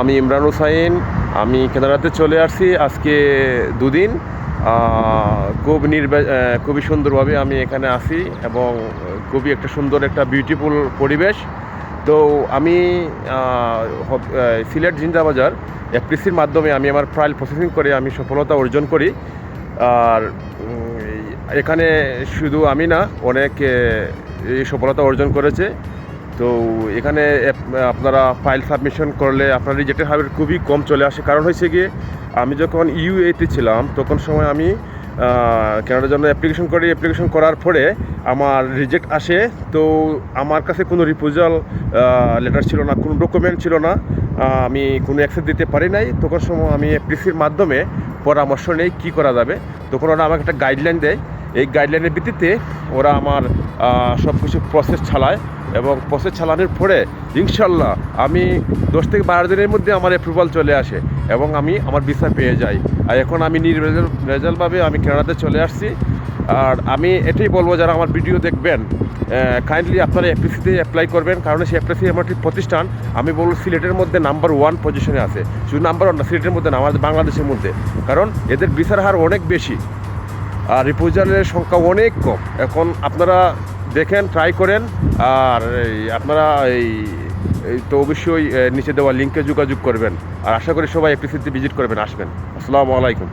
আমি ইমরান হুসাইন, আমি কেনাডাতে চলে আসছি আজকে দুদিন। খুব নির্বা খুবই সুন্দরভাবে আমি এখানে আসি এবং খুবই একটা সুন্দর একটা বিউটিফুল পরিবেশ। তো আমি সিলেট জিন্দাবাজার এফপিসির মাধ্যমে আমি আমার ট্রায়াল প্রসেসিং করে আমি সফলতা অর্জন করি। আর এখানে শুধু আমি না, অনেক এই সফলতা অর্জন করেছে। তো এখানে আপনারা ফাইল সাবমিশন করলে আপনার রিজেক্টেড হবে খুবই কম চলে আসে। কারণ হয়েছে গিয়ে, আমি যখন ইউএতে ছিলাম, তখন সময় আমি কেনার জন্য অ্যাপ্লিকেশন করি। অ্যাপ্লিকেশন করার পরে আমার রিজেক্ট আসে। তো আমার কাছে কোনো রিপোজাল লেটার ছিল না, কোনো ডকুমেন্ট ছিল না। আমি কোনো অ্যাক্সেস দিতে পারি নাই। তখন সময় আমি এফপিসির মাধ্যমে পরামর্শ নেই কী করা যাবে। তখন ওরা আমাকে একটা গাইডলাইন দেয় এই গাইডলাইনের ভিত্তিতে ওরা আমার সব কিছু প্রসেস চালায় এবং প্রসেস চালানোর পরে ইনশাল্লাহ আমি দশ থেকে বারো দিনের মধ্যে আমার অ্যাপ্রুভাল চলে আসে এবং আমি আমার ভিসা পেয়ে যাই। আর এখন আমি নির্ভেজাল রেজাল্টভাবে আমি কানাডাতে চলে আসছি। আর আমি এটাই বলব, যারা আমার ভিডিও দেখবেন কাইন্ডলি আপনারা এফপিসিতে অ্যাপ্লাই করবেন, কারণ সেই এফপিসি আমার একটি প্রতিষ্ঠান, আমি বলব সিলেটের মধ্যে নাম্বার ওয়ান পজিশনে আছে। শুধু নাম্বার ওয়ান না, সিলেটের মধ্যে না, আমাদের বাংলাদেশের মধ্যে। কারণ এদের ভিসার হার অনেক বেশি। আর রিপোজারের সংখ্যা অনেক কম। এখন আপনারা দেখেন ট্রাই করেন, আর আপনারা এই তো অবশ্যই নিচে দেওয়া লিঙ্কে যোগাযোগ করবেন। আর আশা করি সবাই এপিসিতে ভিজিট করবেন, আসবেন। আসসালামু আলাইকুম।